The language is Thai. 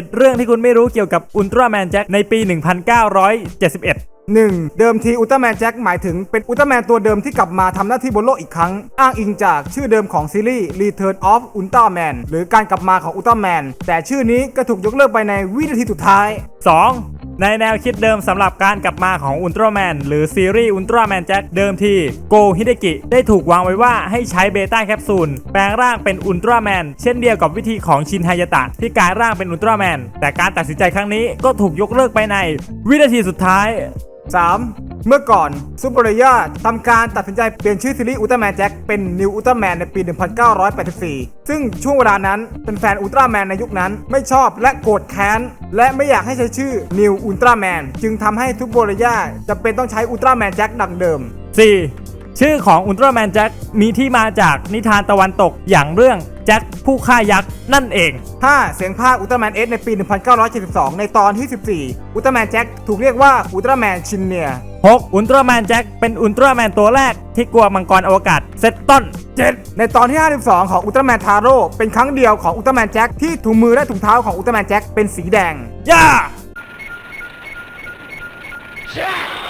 7 เรื่องที่คุณไม่รู้เกี่ยวกับอุลตร้าแมนแจ็คในปี 1971 1. เดิมทีอุลตร้าแมนแจ็คหมายถึงเป็นอุลตร้าแมนตัวเดิมที่กลับมาทำหน้าที่บนโลกอีกครั้ง อ้างอิงจากชื่อเดิมของซีรีส์ Return of Ultraman หรือการกลับมาของอุลตร้าแมนแต่ชื่อนี้ก็ถูกยกเลิกไปในวินาทีสุดท้าย 2. ในแนวคิดเดิมสำหรับการกลับมาของอุลตร้าแมนหรือซีรีส์อุลตร้าแมนแจ็คเดิมทีโกฮิเดกิได้ถูกวางไว้ว่าให้ใช้เบต้าแคปซูลแปลงร่างเป็นอุลตร้าแมนเช่นเดียวกับวิธีของชินไฮยตะที่กลายร่างเป็นอุลตร้าแมนแต่การตัดสินใจครั้งนี้ก็ถูกยกเลิกไปใน วินาทีสุดท้าย 3. เมื่อก่อนซูเปอร์เรย่าทำการตัดสินใจเปลี่ยนชื่อซีรีส์อุลตร้าแมนแจ็คเป็นนิวอุลตร้าแมนในปี 1984 ซึ่งช่วงเวลานั้นเป็นแฟนอุลตร้าแมนในยุคนั้นไม่ชอบและโกรธแค้น และไม่อยากให้ใช้ชื่อนิวอุลตร้าแมนจึงทำให้ทูเปอร์เรย่าจะเป็นต้องใช้อุลตร้าแมนแจ็คดังเดิม 4. ชื่อของอุลตร้าแมนแจ็คมีที่มาจากนิทานตะวันตกอย่างเรื่องแจ็คผู้ฆ่ายักษ์นั่นเอง 5. เสียงภาคอุลตร้าแมนเอสในปี 1972 ในตอนที่ 14 อุลตร้าแมนแจ็คถูกเรียกว่าอุลตร้าแมนชินเนีย 6. อุลตร้าแมนแจ็คเป็นอุลตร้าแมนตัวแรกที่กลัวมังกรอวกาศเซตต้น7ในตอนที่ 52 ของอุลตร้าแมนทาโร่เป็นครั้งเดียวของอุลตร้าแมนแจ็คที่ถุงมือและถุงเท้าของอุลตร้าแมนแจ็คเป็นสีแดงย่า Yeah!